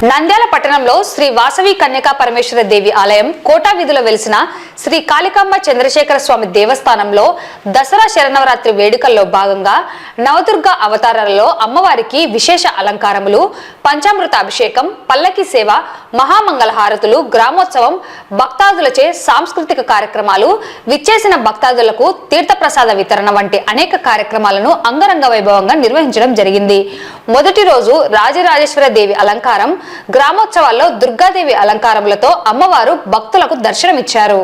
నంద్యాల పట్టణంలో శ్రీ వాసవి కన్యకా పరమేశ్వర దేవి ఆలయం కోటా వీధిలో వెలిసిన శ్రీ కాళికామ్మ చంద్రశేఖర స్వామి దేవస్థానంలో దసరా శరణవరాత్రి వేడుకల్లో భాగంగా నవదుర్గ అవతారాలలో అమ్మవారికి విశేష అలంకారములు పంచామృత అభిషేకం పల్లకి సేవ మహామంగళ హారతులు గ్రామోత్సవం భక్తాదులచే సాంస్కృతిక కార్యక్రమాలు విచ్చేసిన భక్తాదులకు తీర్థప్రసాద వితరణ వంటి అనేక కార్యక్రమాలను అంగరంగ వైభవంగా నిర్వహించడం జరిగింది. మొదటి రోజు రాజరాజేశ్వర దేవి అలంకారం గ్రామోత్సవాల్లో దుర్గాదేవి అలంకారములతో అమ్మవారు భక్తులకు దర్శనమిచ్చారు.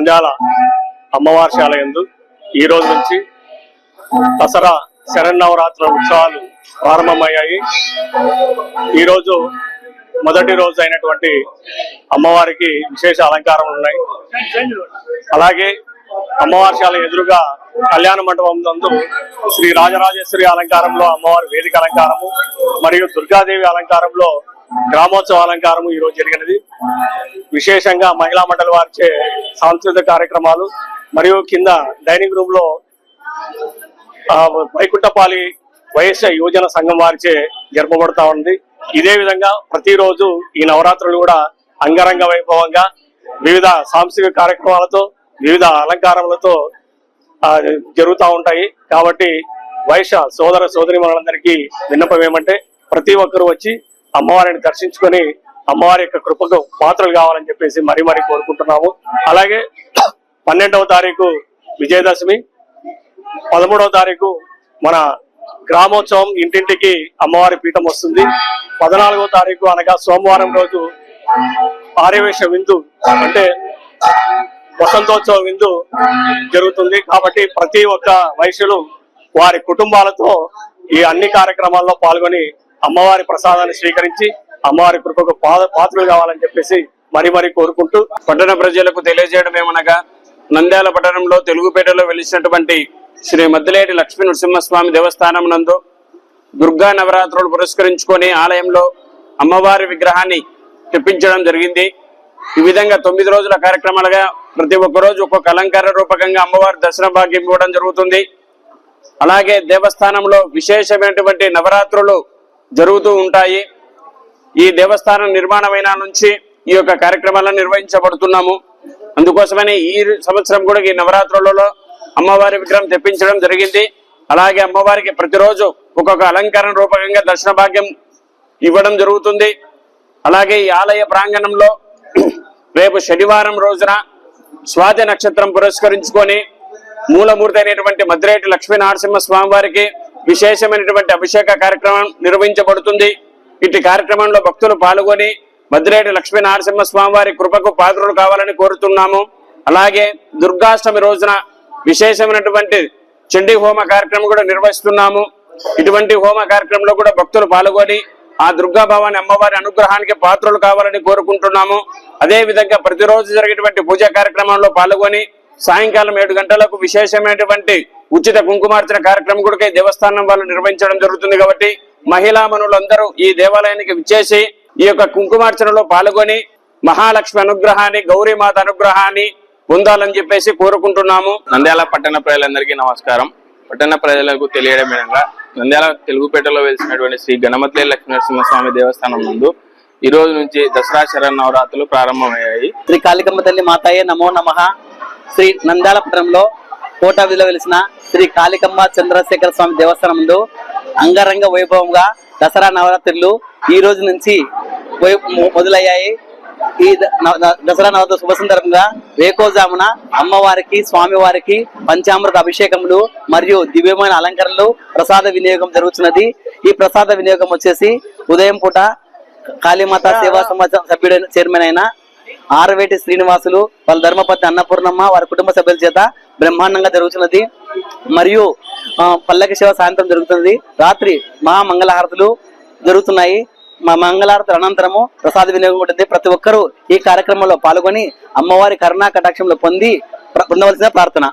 నంద్యాల అమ్మవారి శాల యందు ఈ రోజు నుంచి దసరా శరన్నవరాత్రుల ఉత్సవాలు ప్రారంభమయ్యాయి. ఈ రోజు మొదటి రోజు అయినటువంటి అమ్మవారికి విశేష అలంకారం ఉన్నాయి. అలాగే అమ్మవారి శాల ఎదురుగా కళ్యాణ మండపం నందు శ్రీ రాజరాజేశ్వరి అలంకారంలో అమ్మవారి వేదిక అలంకారము మరియు దుర్గాదేవి అలంకారంలో గ్రామోత్సవ అలంకారము ఈ రోజు జరిగినది. విశేషంగా మహిళా మండలి వారిచే సాంస్కృతిక కార్యక్రమాలు మరియు కింద డైనింగ్ రూమ్లో వైకుంఠపాలి వైఎస్ఆ యువజన సంఘం వారిచే జరపబడతా ఉంది. ఇదే విధంగా ప్రతిరోజు ఈ నవరాత్రులు కూడా అంగరంగ వైభవంగా వివిధ సాంస్కృతిక కార్యక్రమాలతో వివిధ అలంకారములతో జరుగుతూ ఉంటాయి. కాబట్టి వైశ్య సోదర సోదరి మనందరికీ విన్నపం ఏమంటే ప్రతి ఒక్కరూ వచ్చి అమ్మవారిని దర్శించుకొని అమ్మవారి యొక్క కృపకు పాత్రలు కావాలని చెప్పేసి మరీ మరీ కోరుకుంటున్నాము. అలాగే పన్నెండవ తారీఖు విజయదశమి పదమూడవ తారీఖు మన గ్రామోత్సవం ఇంటింటికి అమ్మవారి పీఠం వస్తుంది. పద్నాలుగో తారీఖు అనగా సోమవారం రోజు ఆర్యవేశ విందు అంటే వసంతోత్సవ విందు జరుగుతుంది. కాబట్టి ప్రతి ఒక్క వైశ్యులు వారి కుటుంబాలతో ఈ అన్ని కార్యక్రమాల్లో పాల్గొని అమ్మవారి ప్రసాదాన్ని స్వీకరించి అమ్మవారి కృపకు పా- పాత్రలు కావాలని చెప్పేసి మరి మరి కోరుకుంటూ పట్టణ ప్రజలకు తెలియజేయడం ఏమనగా నంద్యాల పట్టణంలో తెలుగుపేటలో వెలిసినటువంటి శ్రీ మద్దిలేటి లక్ష్మీ నృసింహస్వామి దేవస్థానం నందు దుర్గా నవరాత్రులు పురస్కరించుకొని ఆలయంలో అమ్మవారి విగ్రహాన్ని తెప్పించడం జరిగింది. ఈ విధంగా తొమ్మిది రోజుల కార్యక్రమాలుగా ప్రతి ఒక్కరోజు ఒక్కొక్క అలంకార రూపకంగా అమ్మవారి దర్శన భాగ్యం ఇవ్వడం జరుగుతుంది. అలాగే దేవస్థానంలో విశేషమైనటువంటి నవరాత్రులు జరుగుతూ ఉంటాయి. ఈ దేవస్థానం నిర్మాణమైన నుంచి ఈ యొక్క కార్యక్రమాలను నిర్వహించబడుతున్నాము. అందుకోసమని ఈ సంవత్సరం కూడా ఈ నవరాత్రులలో అమ్మవారి విగ్రహం తెప్పించడం జరిగింది. అలాగే అమ్మవారికి ప్రతిరోజు ఒక్కొక్క అలంకరణ రూపకంగా దర్శన భాగ్యం ఇవ్వడం జరుగుతుంది. అలాగే ఈ ఆలయ ప్రాంగణంలో రేపు శనివారం రోజున స్వాతి నక్షత్రం పురస్కరించుకొని మూలమూర్తి అయినటువంటి మద్రేటి లక్ష్మీ నరసింహ స్వామివారికి విశేషమైనటువంటి అభిషేక కార్యక్రమం నిర్వహించబడుతుంది. ఇటు కార్యక్రమంలో భక్తులు పాల్గొని మద్రేటి లక్ష్మీ నరసింహస్వామి వారి కృపకు పాత్రలు కావాలని కోరుతున్నాము. అలాగే దుర్గాష్టమి రోజున విశేషమైనటువంటి చండీ హోమ కార్యక్రమం కూడా నిర్వహిస్తున్నాము. ఇటువంటి హోమ కార్యక్రమంలో కూడా భక్తులు పాల్గొని ఆ దుర్గా భవాని అమ్మవారి అనుగ్రహానికి పాత్రలు కావాలని కోరుకుంటున్నాము. అదే విధంగా ప్రతిరోజు జరిగేటువంటి పూజా కార్యక్రమంలో పాల్గొని సాయంకాలం ఏడు గంటలకు విశేషమైనటువంటి ఉచిత కుంకుమార్చన కార్యక్రమం కూడా దేవస్థానం వాళ్ళు నిర్వహించడం జరుగుతుంది కాబట్టి మహిళా మనులందరూ ఈ దేవాలయానికి విచ్చేసి ఈ యొక్క కుంకుమార్చనలో పాల్గొని మహాలక్ష్మి అనుగ్రహాన్ని గౌరీమాత అనుగ్రహాన్ని పొందాలని చెప్పేసి కోరుకుంటున్నాము. నంద్యాల పట్టణ ప్రజలందరికీ నమస్కారం. పట్టణ ప్రజలకు తెలియడం విధంగా నంద్యాల తెలుగుపేటలో వెలిసినటువంటి శ్రీ గణమతి లక్ష్మీనరసింహస్వామి దేవస్థానం నందు ఈ రోజు నుంచి దసరా శరణ నవరాత్రులు ప్రారంభమయ్యాయి. శ్రీ కాళికమ్మ తల్లి మాతాయే నమో నమ. శ్రీ నంద్యాల పట్టణంలో కోట వీధిలో వెలిసిన శ్రీ కాళికమ్మ చంద్రశేఖర స్వామి దేవస్థానం ముందు అంగరంగ వైభవంగా దసరా నవరాత్రులు ఈ రోజు నుంచి మొదలయ్యాయి. ఈ దసరా నవరాత్రి శుభ సందర్భంగా రేకోజామున అమ్మవారికి స్వామివారికి పంచామృత అభిషేకములు మరియు దివ్యమైన అలంకరణలు ప్రసాద వినియోగం జరుగుతున్నది. ఈ ప్రసాద వినియోగం వచ్చేసి ఉదయం పూట కాళీమాత సేవా సమాజం సభ్యుడైన చైర్మన్ అయిన ఆరవేటి శ్రీనివాసులు వాళ్ళ ధర్మపతి అన్నపూర్ణమ్మ వారి కుటుంబ సభ్యుల చేత బ్రహ్మాండంగా జరుగుతున్నది. మరియు పల్లకి శివ సాయంత్రం జరుగుతుంది. రాత్రి మహా మంగళహారతులు జరుగుతున్నాయి. మా మంగళహారతుల అనంతరము ప్రసాద వినియోగం ఉంటుంది. ప్రతి ఒక్కరూ ఈ కార్యక్రమంలో పాల్గొని అమ్మవారి కరుణా కటాక్షంలో పొంది పొందవలసిన ప్రార్థన.